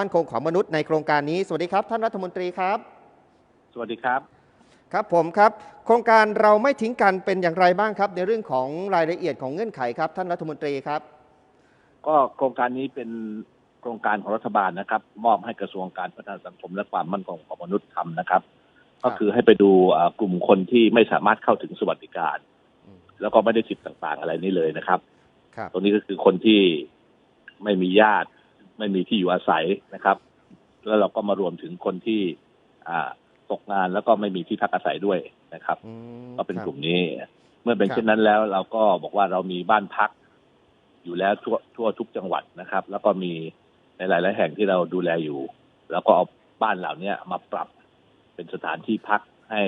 มั่นคงของมนุษย์ในโครงการนี้ สวัสดีครับ ท่านรัฐมนตรีครับ สวัสดีครับ ครับผมครับ โครงการเราไม่ทิ้งกันเป็นอย่างไรบ้างครับ ในเรื่องของรายละเอียดของเงื่อนไขครับ ท่านรัฐมนตรีครับ ก็โครงการนี้เป็นโครงการของรัฐบาลนะครับ มอบให้กระทรวงการพัฒนาสังคมและความมั่นคงของมนุษย์ทำนะครับ ก็คือให้ไปดูอ่ากลุ่มคนที่ไม่สามารถเข้าถึงสวัสดิการอืมแล้วก็ไม่ได้สิทธิ์ต่าง ๆ อะไรนี้เลยนะครับครับ ตรงนี้ก็คือคนที่ไม่มีญาติ ไม่มีที่อยู่อาศัยนะครับ แล้วเราก็มารวมถึงคนที่อ่าตกงานแล้วก็ไม่มีที่พักอาศัยด้วยนะครับอืมก็เป็นครับกลุ่มนี้ เมื่อเป็นครับเช่นนั้นแล้ว เราก็บอกว่าเรามีบ้านพัก อยู่แล้วทั่วทั่วทุกจังหวัดนะครับ แล้วก็มีในหลาย ๆ แห่งที่เราดูแลอยู่ แล้วก็เอาบ้านเหล่านี้มาปรับเป็นสถานที่พักให้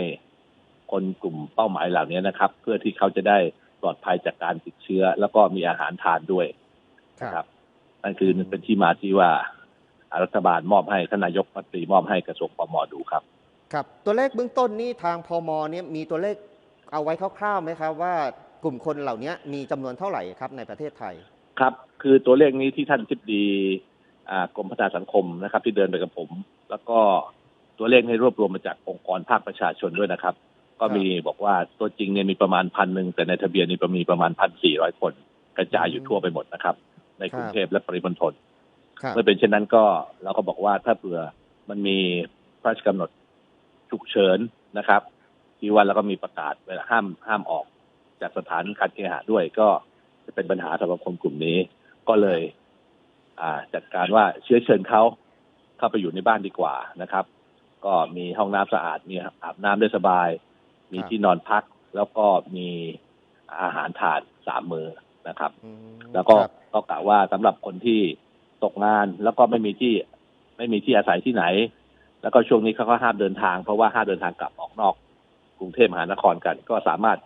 คนกลุ่มเป้าหมายเหล่านี้นะครับ เพื่อที่เขาจะได้ปลอดภัยจากการติดเชื้อ แล้วก็มีอาหารทานด้วยครันะครับบ นั่นคือเป็นที่มาที่ว่ารัฐบาลมอบให้ท่านนายกรัฐมนตรีมอบให้กระทรวงปมดูครับ ครับ ตัวเลขเบื้องต้นนี่ทางพมเนี่ยมีตัวเลขเอาไว้คร่าวๆไหมครับ ว่ากลุ่มคนเหล่านี้มีจำนวนเท่าไหร่ครับในประเทศไทยครับ คือตัวเลขนี้ที่ท่านทิบดีอ่ากรมพัฒนาสังคมนะครับ ที่เดินไปกับผม แล้วก็ตัวเลขนี้รวบรวมมาจากองค์กรภาคประชาชนด้วยนะครับ ก็มีบอกว่าตัวจริงเนี่ยมีประมาณพันหนึ่งแต่ในทะเบียนนี่มีประมาณพันสี่ร้อยคน กระจายอยู่ทั่วไปหมดนะครับ ในกรุงเทพและปริมณฑลครับเมื่อเป็นเช่นนั้นก็เราก็บอกว่าถ้าเผื่อมันมีพระราชกำหนดฉุกเฉินนะครับ ที่ว่าแล้วก็มีประกาศเวลาห้ามห้ามออก จากสถานการเคหะด้วยก็จะเป็นปัญหาสำหรับคนกลุ่มนี้ ก็เลย อ่าจัดการว่าเชื้อเชิญเขาเข้าไปอยู่ในบ้านดีกว่านะครับ ก็มีห้องน้ำสะอาดมีอาบน้ำได้สบาย มีครับที่นอนพัก แล้วก็มีอาหารทานสามมือ นะครับอืมแล้วก็ครับก็กะว่าสำหรับคนที่ตกงานแล้วก็ไม่มีที่ไม่มีที่อาศัยที่ไหน แล้วก็ช่วงนี้เขาก็ห้ามเดินทาง เพราะว่าห้ามเดินทางกลับออกนอก กรุงเทพมหานครกัน ก็สามารถ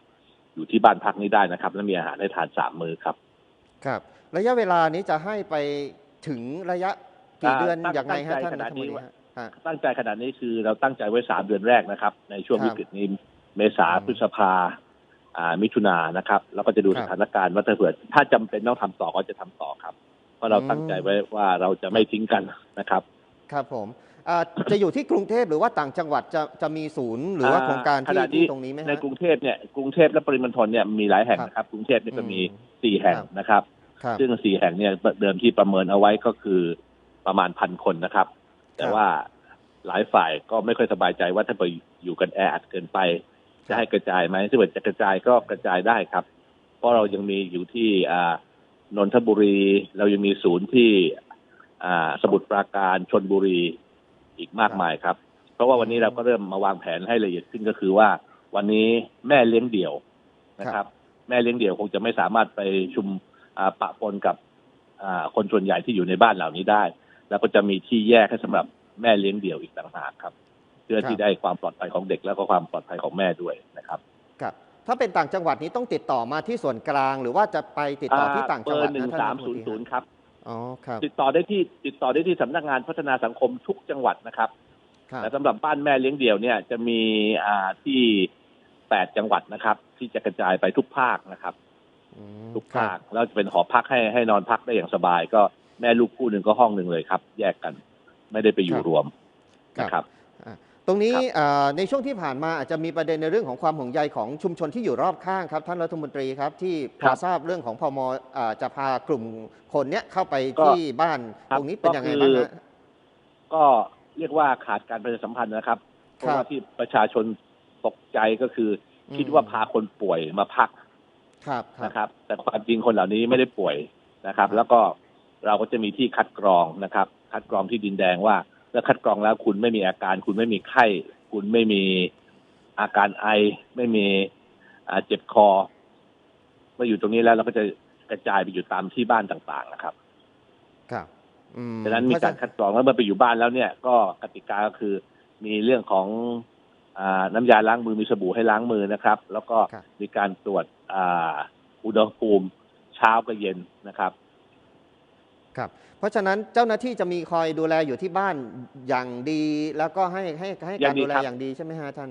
อยู่ที่บ้านพักนี้ได้นะครับ และมีอาหารให้ทานสามมื้อครับ ครับ ระยะเวลานี้จะให้ไปถึงระยะกี่อ่าเดือนตั้งอย่างไรฮะตั้งใจท่านขรันาดฐมนนี้ตรีว่าฮะฮะตั้งใจขนาดนี้คือเราตั้งใจไว้สามเดือนแรกนะครับ ในช่วงครับวิกฤตนี้เมษาอืมพฤษภาอ่า มิถุนายนนะครับ แล้วก็จะดูครัสบถานการณ์ว่าถ้าเผื่อถ้าจำเป็นต้องทำต่อก็จะทำต่อครับ เพราะเราอืมตั้งใจไว้ว่าเราจะไม่ทิ้งกันนะครับ ครับผมอ่าจะอยู่ที่กรุงเทพหรือว่าต่างจังหวัดจะจะมีศูนย์หรือว่าโครงการขที่ณะที่ตรงนี้ไหมฮะในกรุงเทพเนี่ยกรุงเทพและปริมณฑลเนี่ยมีหลายแห่งครับนะครับ กรุงเทพเนี่ยก็มีอืมสี่แห่งครับนะครับครับ ซึ่งสี่แห่งเนี่ยเดิมที่ประเมินเอาไว้ก็คือประมาณพันคนนะครับ แต่ว่าหลายฝ่ายก็ไม่ค่อยสบายใจว่าถ้าไปอยู่กันแออัดเกินไป จะให้กระจายไหมถ้าเกิดจะกระจายก็กระจายได้ครับ เพราะเรายังมีอยู่ที่อ่านนทบุรี เรายังมีศูนย์ที่อ่าสมุทรปราการชนบุรีอีกมากมายครับ เพราะว่าวันนี้เราก็เริ่มมาวางแผนให้ละเอียดขึ้นก็คือว่า วันนี้แม่เลี้ยงเดี่ยวนะครับ แม่เลี้ยงเดี่ยวคงจะไม่สามารถไปชุมอ่าปะปนกับอ่าคนส่วนใหญ่ที่อยู่ในบ้านเหล่านี้ได้ แล้วก็จะมีที่แยกให้สำหรับแม่เลี้ยงเดี่ยวอีกต่างหากครับ พื่อที่ได้ความปลอดภัยของเด็กแล้วก็ความปลอดภัยของแม่ด้วยนะครับครับถ้าเป็นต่างจังหวัดนี้ต้องติดต่อมาที่ส่วนกลาง หรือว่าจะไปติดต่อที่ต่างจังหวัดหนึ่งนะท่านสามรัฐศูนนย์ตศูรีนย์ฮะครับอ๋อครับติดต่อได้ที่ติดต่อได้ที่สำนักงานพัฒนาสังคมทุกจังหวัดนะครับครับแต่สำหรับบ้านแม่เลี้ยงเดี่ยวเนี่ยจะมีอ่าที่แปดจังหวัดนะครับ ที่จะกระจายไปทุกภาคนะครับอืมทุกครับภาคแล้วจะเป็นหอพักให้ให้นอนพักได้อย่างสบาย ก็แม่ลูกคู่หนึ่งก็ห้องหนึ่งเลยครับ แยกกัน ไม่ได้ไปอยู่รวมนะครับอ่า ตรงนี้ครับอ่าในช่วงที่ผ่านมาอาจจะมีประเด็นในเรื่องของความห่วงใยของชุมชนที่อยู่รอบข้างครับ ท่านรัฐมนตรีครับที่พอทราบเรื่องของพมอ่าจะพากลุ่มคนเนี้ยเข้าไปที่บ้านครับตรงนี้เป็นยังไงบ้างก็คือฮะก็เรียกว่าขาดการประชาสัมพันธ์นะครับ เพครับราะว่าที่ประชาชนตกใจก็คืออมคิดว่าพาคนป่วยมาพักครับครับนะครับ แต่ความจริงคนเหล่านี้ไม่ได้ป่วยนะครับครับ แล้วก็เราก็จะมีที่คัดกรองนะครับ คัดกรองที่ดินแดงว่า แล้วคัดกรองแล้วคุณไม่มีอาการ คุณไม่มีไข้ คุณไม่มีอาการไอ ไม่มีอ่าเจ็บคอเมื่ออยู่ตรงนี้แล้วเราก็จะกระจายไปอยู่ตามที่บ้านต่างๆนะครับ ครับอืมดังนั้นมีเพะการฉะคัดกรองแล้วเมื่อไปอยู่บ้านแล้วเนี่ย ก็กติกาก็คือมีเรื่องของอาน้ำยาล้างมือมีสบู่ให้ล้างมือนะครับ แล้วก็ครับมีการตรวจอ่าอุณหภูมิเช้ากับเย็นนะครับ ครับเพราะฉะนั้นเจ้าหน้าที่จะมีคอยดูแลอยู่ที่บ้านอย่างดี แล้วก็ให้ให้ให้อย่าการงดีดูแลครับอย่างดีใช่ไหมฮะท่าน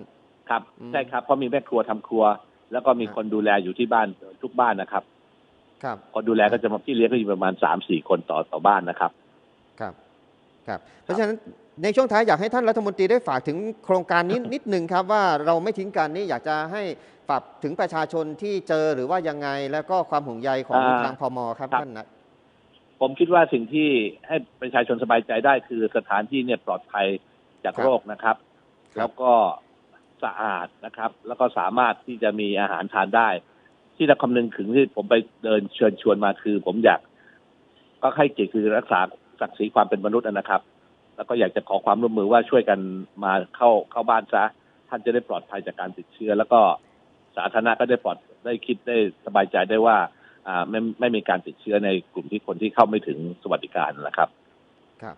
ครับอืมใช่ครับเพราะมีแม่ครัวทำครัว แล้วก็มีครับคนดูแลอยู่ที่บ้านทุกบ้านนะครับ ครับคนดูแลก็จะมาพี่เลี้ยงก็อยู่ประมาณสามสี่คนต่อต่อบ้านนะครับครับครับ เพราะฉะนั้นในช่วงท้ายอยากให้ท่านรัฐมนตรีได้ฝากถึงโครงการนี้นิดหนึ่งครับว่าเราไม่ทิ้งกันนี่อยากจะให้ฝากถึงประชาชนที่เจอหรือว่ายังไงแล้วก็ความห่วงใยของอ่าทางพมครับครับท่านนะ ผมคิดว่าสิ่งที่ให้ประชาชนสบายใจได้คือสถานที่เนี่ยปลอดภัยจากครับโรคนะครับครับ แล้วก็สะอาดนะครับ แล้วก็สามารถที่จะมีอาหารทานได้ ที่เราคำนึงถึงที่ผมไปเดินเชิญชวนมาคือ ผมอยาก ก็ให้เกียรติคือรักษาศักดิ์ศรีความเป็นมนุษย์นะครับ แล้วก็อยากจะขอความร่วมมือว่าช่วยกันมาเข้าเข้าบ้านซะท่านจะได้ปลอดภัยจากการติดเชื้อ แล้วก็สาธารณะก็ได้ปลอดได้คิดได้สบายใจได้ว่าอ่า ไม่ไม่มีการติดเชื้อในกลุ่มที่คนที่เข้าไม่ถึงสวัสดิการนะครับครับ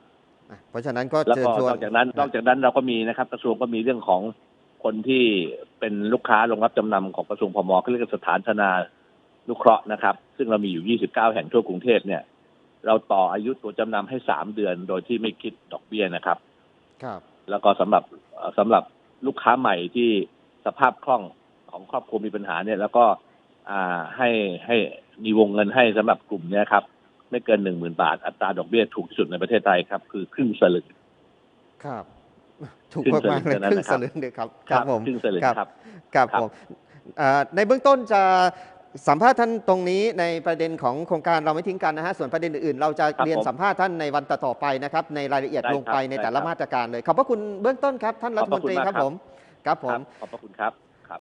อะเพราะฉะนั้นก็แล้วเชิญก็ชวนนอกจากนั้นนอกจากนั้นเราก็มีนะครับ กระทรวงก็มีเรื่องของคนที่เป็นลูกค้าโรงรับจำนำของกระทรวงพมเขาเรียกว่าสถานธนานุเคราะห์นะครับ ซึ่งเรามีอยู่ 29 แห่งทั่วกรุงเทพเนี่ย เราต่ออายุตัวจำนำให้ 3 เดือนโดยที่ไม่คิดดอกเบี้ยนะครับ ครับ แล้วก็สำหรับเอ่อสำหรับลูกค้าใหม่ที่สภาพคล่องของครอบครัวมีปัญหาเนี่ย แล้วก็อ่าให้ให้ มีวงเงินให้สำหรับกลุ่มเนี้ยครับ ไม่เกินหนึ่งหมื่นบาท อัตราดอกเบี้ยถูกที่สุดในประเทศไทยครับ คือครึ่งสลึงครับ ถูกครึ่งมากๆเลยสลึงเท่านั้นครึ่งนะครับสลึงเลยครับครับผมครึ่งสลึงครับครับครับครับผมอ่าในเบื้องต้นจะสัมภาษณ์ท่านตรงนี้ในประเด็นของโครงการเราไม่ทิ้งกันนะฮะส่วนประเด็นอื่นๆเราจะครับเรียนผมสัมภาษณ์ท่านในวันต่อๆไปนะครับในรายละเอียดได้ลงไปครับในได้แต่ละครับมาตรการเลยขอบพระคุณเบื้องต้นครับท่านรัฐมนตรีขอบพระคุณมากครับครับผมครับผครัมบขอบพระคุณครับ